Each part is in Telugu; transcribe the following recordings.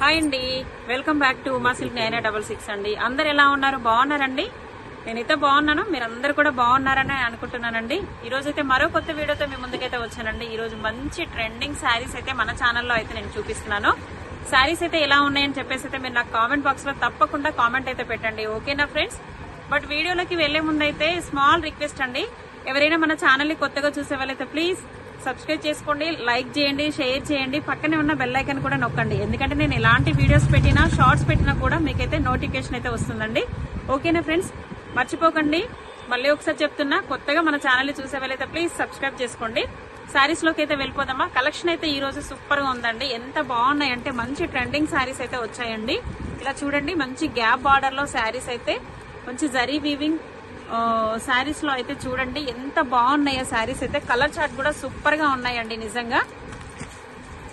హాయ్ అండి. Welcome back to Uma silk nine double six అండి. అందరు ఎలా ఉన్నారు? బాగున్నారండి? నేనైతే బాగున్నాను. మీరు అందరు కూడా బాగున్నారని అనుకుంటున్నానండి. ఈ రోజు అయితే మరో కొత్త వీడియోతో మీ ముందుకైతే వచ్చానండి. ఈ రోజు మంచి ట్రెండింగ్ శారీస్ అయితే మన ఛానల్లో అయితే నేను చూపిస్తున్నాను. శారీస్ అయితే ఎలా ఉన్నాయని చెప్పేసి అయితే మీరు నాకు కామెంట్ బాక్స్లో తప్పకుండా కామెంట్ అయితే పెట్టండి. ఓకేనా ఫ్రెండ్స్ బట్ వీడియోలోకి వెళ్ళే ముందు అయితే స్మాల్ రిక్వెస్ట్ అండి. ఎవరైనా మన ఛానల్ని కొత్తగా చూసే వాళ్ళైతే ప్లీజ్ సబ్స్క్రైబ్ చేసుకోండి లైక్ చేయండి షేర్ చేయండి. పక్కనే ఉన్న బెల్ ఐకాన్ కూడా నొక్కండి. ఎందుకంటే నేను ఎలాంటి వీడియోస్ పెట్టినా షార్ట్స్ పెట్టినా కూడా మీకైతే నోటిఫికేషన్ అయితే వస్తుందండి. ఓకేనా ఫ్రెండ్స్ మర్చిపోకండి. మళ్ళీ ఒకసారి చెప్తున్నా కొత్తగా మన ఛానల్ చూసే వాళ్ళైతే ప్లీజ్ సబ్స్క్రైబ్ చేసుకోండి. శారీస్లోకి అయితే వెళ్ళిపోదామా? కలెక్షన్ అయితే ఈ రోజు సూపర్గా ఉందండి. ఎంత బాగున్నాయి అంటే మంచి ట్రెండింగ్ శారీస్ అయితే వచ్చాయండి. ఇలా చూడండి మంచి గ్యాప్ బార్డర్లో శారీస్ అయితే మంచి జరీ వీవింగ్ శారీస్లో అయితే చూడండి ఎంత బాగున్నాయో శారీస్ అయితే. కలర్ చార్ట్ కూడా సూపర్గా ఉన్నాయండి నిజంగా.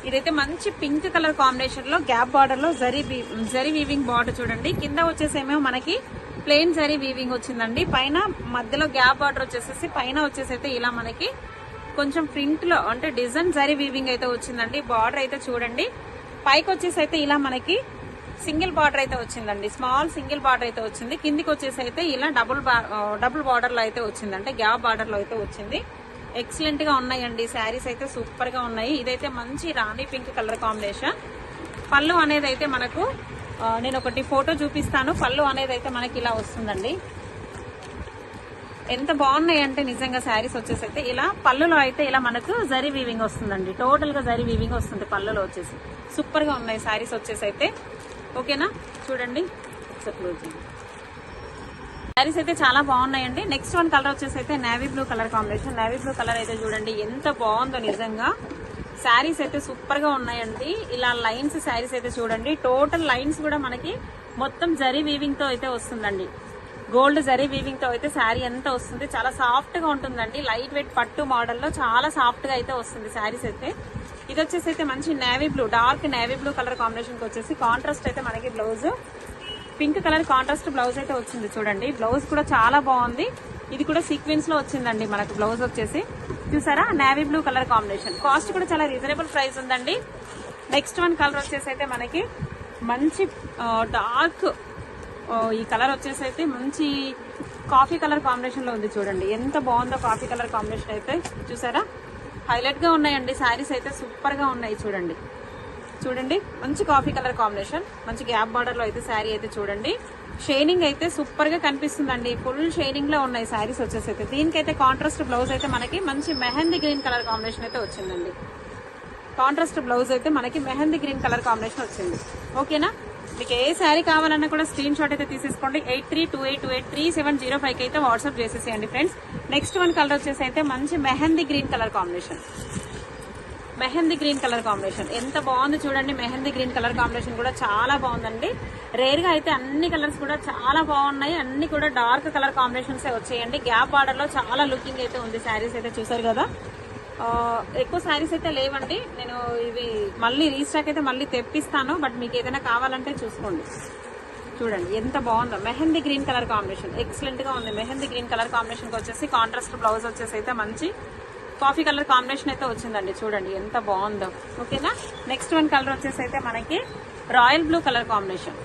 ఇదైతే మంచి పింక్ కలర్ కాంబినేషన్లో గ్యాప్ బార్డర్లో జరీ వీ- జరీ వీవింగ్ బార్డర్ చూడండి. కింద వచ్చేసేమో మనకి ప్లెయిన్ జరీ వీవింగ్ వచ్చిందండి. పైన మధ్యలో గ్యాప్ బార్డర్ వచ్చేసేసి పైన వచ్చేసి అయితే ఇలా మనకి కొంచెం ప్రింట్లో అంటే డిజైన్ జరీ వీవింగ్ అయితే వచ్చిందండి. బార్డర్ అయితే చూడండి. పైకి వచ్చేసి అయితే ఇలా మనకి సింగిల్ బార్డర్ అయితే వచ్చిందండి. స్మాల్ సింగిల్ బార్డర్ అయితే వచ్చింది. కిందికి వచ్చేసి అయితే ఇలా డబుల్ డబుల్ బార్డర్లో అయితే వచ్చింది అంటే గ్యాప్ బార్డర్లో అయితే వచ్చింది. ఎక్సలెంట్గా ఉన్నాయండి. శారీస్ అయితే సూపర్గా ఉన్నాయి. ఇదైతే మంచి రాణి పింక్ కలర్ కాంబినేషన్. పళ్ళు అనేది అయితే మనకు నేను ఒకటి ఫోటో చూపిస్తాను. పళ్ళు అనేది అయితే మనకి ఇలా వస్తుందండి. ఎంత బాగున్నాయి అంటే నిజంగా శారీస్ వచ్చేసి అయితే ఇలా పళ్ళులో అయితే ఇలా మనకు జరీ వీవింగ్ వస్తుందండి. టోటల్గా జరీ వీవింగ్ వస్తుంది పళ్ళులో వచ్చేసి. సూపర్గా ఉన్నాయి శారీస్ వచ్చేసి అయితే. ఓకేనా? చూడండి. ఒకసారి చేయండి. శారీస్ అయితే చాలా బాగున్నాయండి. నెక్స్ట్ వన్ కలర్ వచ్చేసి అయితే navy blue colour combination navy blue colour అయితే చూడండి ఎంత బాగుందో నిజంగా. శారీస్ అయితే సూపర్గా ఉన్నాయండి. ఇలా లైన్స్ శారీస్ అయితే చూడండి. టోటల్ లైన్స్ కూడా మనకి మొత్తం జరీ వీవింగ్తో అయితే వస్తుందండి. గోల్డ్ జరీ వీవింగ్తో అయితే శారీ ఎంత వస్తుంది? చాలా సాఫ్ట్గా ఉంటుందండి. లైట్ వెయిట్ పట్టు మోడల్లో చాలా సాఫ్ట్గా అయితే వస్తుంది శారీస్ అయితే. ఇది వచ్చేసి అయితే మంచి navy blue dark navy blue colour కాంబినేషన్కి వచ్చేసి కాంట్రాస్ట్ అయితే మనకి blouse pink colour contrast blouse అయితే వచ్చింది చూడండి. బ్లౌజ్ కూడా చాలా బాగుంది. ఇది కూడా సీక్వెన్స్లో వచ్చిందండి మనకు బ్లౌజ్ వచ్చేసి. చూసారా? Navy blue colour combination cost కూడా చాలా రీజనబుల్ ప్రైస్ ఉందండి. నెక్స్ట్ వన్ కలర్ వచ్చేసి అయితే మనకి మంచి డార్క్ ఈ కలర్ వచ్చేసి అయితే మంచి కాఫీ కలర్ కాంబినేషన్లో ఉంది చూడండి. ఎంత బాగుందో కాఫీ కలర్ కాంబినేషన్ అయితే. చూసారా? హైలైట్గా ఉన్నాయండి. శారీస్ అయితే సూపర్గా ఉన్నాయి చూడండి. చూడండి మంచి కాఫీ కలర్ కాంబినేషన్ మంచి గ్యాప్ బార్డర్లో అయితే శారీ అయితే చూడండి. షైనింగ్ అయితే సూపర్గా కనిపిస్తుందండి. ఫుల్ షైనింగ్లో ఉన్నాయి శారీస్ వచ్చేసి అయితే దీనికైతే కాంట్రాస్ట్ బ్లౌజ్ అయితే మనకి మంచి మెహందీ గ్రీన్ కలర్ కాంబినేషన్ అయితే వచ్చిందండి. కాంట్రాస్ట్ బ్లౌజ్ అయితే మనకి మెహందీ గ్రీన్ కలర్ కాంబినేషన్ వచ్చింది. ఓకేనా? మీకు ఏ శారీ కావాలన్నా కూడా స్క్రీన్ షాట్ అయితే తీసేసుకోండి. Eight three two eight two eight three seven zero five అయితే వాట్సాప్ చేసేసేయండి ఫ్రెండ్స్. నెక్స్ట్ వన్ కలర్ వచ్చేసి అయితే మంచి mehndi green colour combination. Mehndi green colour combination. ఎంత బాగుంది చూడండి మెహందీ గ్రీన్ కలర్ కాంబినేషన్ కూడా చాలా బాగుందండి. రేర్గా అయితే అన్ని కలర్స్ కూడా చాలా బాగున్నాయి. అన్ని కూడా డార్క్ కలర్ కాంబినేషన్స్ వచ్చాయండి. గ్యాప్ ఆర్డర్లో చాలా లుకింగ్ అయితే ఉంది శారీస్ అయితే చూసారు కదా. ఎక్కువ శారీస్ అయితే లేవండి. నేను ఇవి మళ్ళీ రీస్టాక్ అయితే మళ్ళీ తెప్పిస్తాను బట్ మీకు ఏదైనా కావాలంటే చూసుకోండి. చూడండి ఎంత బాగుందో. Mehndi green colour combination. ఎక్సలెంట్గా ఉంది. మెహందీ గ్రీన్ కలర్ కాంబినేషన్కి వచ్చేసి కాంట్రాస్ట్ బ్లౌజ్ వచ్చేసి అయితే మంచి కాఫీ కలర్ కాంబినేషన్ అయితే వచ్చిందండి. చూడండి ఎంత బాగుందో. ఓకేనా? నెక్స్ట్ వన్ కలర్ వచ్చేసి అయితే మనకి royal blue colour combination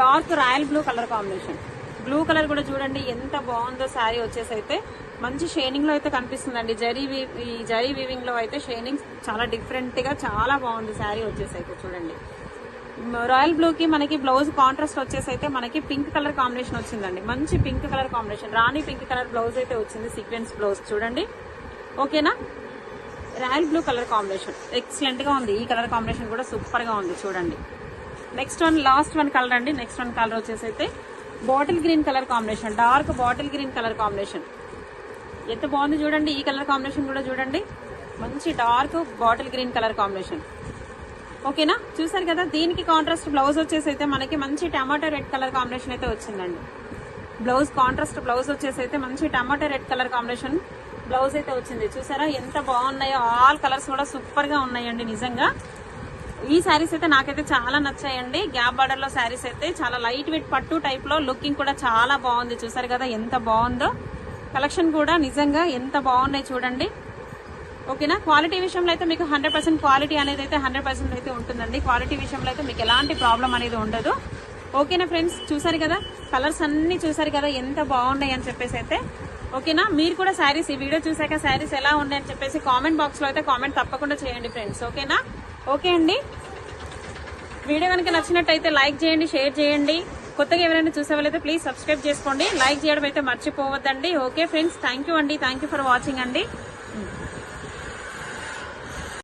dark royal blue colour combination blue colour కూడా చూడండి ఎంత బాగుందో శారీ వచ్చేసి అయితే మంచి షైనింగ్లో అయితే కనిపిస్తుందండి. జరీ ఈ జరీ వీవింగ్లో అయితే షైనింగ్ చాలా డిఫరెంట్గా చాలా బాగుంది శారీ వచ్చేసి అయితే చూడండి రాయల్ బ్లూ కి మనకి బ్లౌజ్ కాంట్రాస్ట్ వచ్చేసి అయితే మనకి పింక్ కలర్ కాంబినేషన్ వచ్చిందండి. మంచి pink colour combination. Rani pink colour blouse అయితే వచ్చింది సీక్వెన్స్ బ్లౌజ్ చూడండి. ఓకేనా? Royal blue colour combination. ఎక్సలెంట్గా ఉంది. ఈ కలర్ కాంబినేషన్ కూడా సూపర్గా ఉంది చూడండి. Next one last one colour అండి. నెక్స్ట్ వన్ కలర్ వచ్చేసి అయితే bottle green colour combination dark bottle green colour combination. ఎంత బాగుంది చూడండి ఈ కలర్ కాంబినేషన్ కూడా చూడండి. మంచి dark bottle green colour combination. ఓకేనా? చూసారు కదా దీనికి కాంట్రాస్ట్ బ్లౌజ్ వచ్చేసి అయితే మనకి మంచి టమాటో రెడ్ కలర్ కాంబినేషన్ అయితే వచ్చిందండి. బ్లౌజ్ కాంట్రాస్ట్ బ్లౌజ్ వచ్చేసి అయితే మంచి tomato red colour combination blouse అయితే వచ్చింది. చూసారా ఎంత బాగున్నాయో ఆల్ కలర్స్ కూడా సూపర్గా ఉన్నాయండి నిజంగా. ఈ శారీస్ అయితే నాకైతే చాలా నచ్చాయండి. గ్యాప్ బార్డర్లో శారీస్ అయితే చాలా లైట్ వెయిట్ పట్టు టైప్లో లుకింగ్ కూడా చాలా బాగుంది. చూసారు కదా ఎంత బాగుందో. కలెక్షన్ కూడా నిజంగా ఎంత బాగున్నాయి చూడండి. ఓకేనా? క్వాలిటీ విషయంలో అయితే మీకు హండ్రెడ్ పర్సెంట్ క్వాలిటీ అనేది అయితే హండ్రెడ్ పర్సెంట్ అయితే ఉంటుందండి. క్వాలిటీ విషయంలో అయితే మీకు ఎలాంటి ప్రాబ్లం అనేది ఉండదు. ఓకేనా ఫ్రెండ్స్ చూసారు కదా? కలర్స్ అన్ని చూసారు కదా ఎంత బాగున్నాయి అని చెప్పేసి అయితే. ఓకేనా? మీరు కూడా శారీస్ ఈ వీడియో చూసాక శారీస్ ఎలా ఉన్నాయని అని చెప్పేసి కామెంట్ బాక్స్లో అయితే కామెంట్ తప్పకుండా చేయండి ఫ్రెండ్స్ ఓకేనా? ఓకే అండి. వీడియో కనుక నచ్చినట్టయితే లైక్ చేయండి షేర్ చేయండి. కొత్తగా ఎవరైనా చూసే వాళ్ళైతే ప్లీజ్ సబ్స్క్రైబ్ చేసుకోండి. లైక్ చేయడం అయితే మర్చిపోవద్దండి. ఓకే ఫ్రెండ్స్ థ్యాంక్ యూ అండి. థ్యాంక్ యూ ఫర్ వాచింగ్ అండి.